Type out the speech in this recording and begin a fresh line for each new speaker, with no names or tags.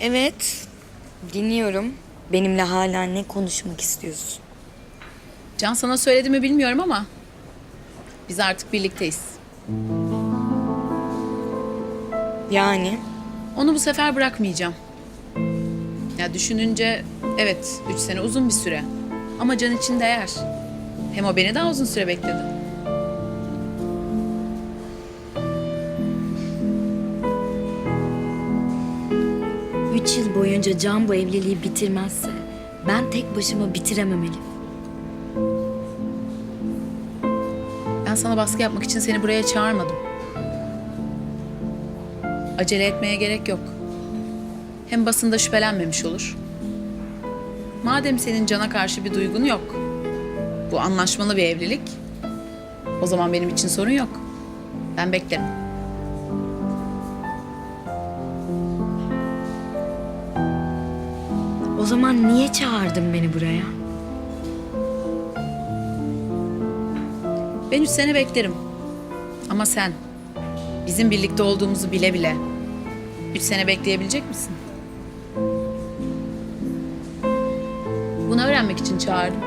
Evet. Dinliyorum. Benimle hala ne konuşmak istiyorsun?
Can sana söyledi mi bilmiyorum ama biz artık birlikteyiz.
Yani
Onu bu sefer bırakmayacağım. Ya düşününce evet üç sene uzun bir süre. Ama Can için değer. Hem o beni daha uzun süre bekledi.
Üç yıl boyunca Can bu evliliği bitirmezse ben tek başıma bitiremem Elif.
Ben sana baskı yapmak için seni buraya çağırmadım. Acele etmeye gerek yok. Hem basında şüphelenmemiş olur. Madem senin cana karşı bir duygun yok. Bu anlaşmalı bir evlilik. O zaman benim için sorun yok. Ben beklerim.
O zaman niye çağırdın beni buraya?
Ben üç sene beklerim. Ama sen bizim birlikte olduğumuzu bile bile üç sene bekleyebilecek misin? Bunu öğrenmek için çağırdım.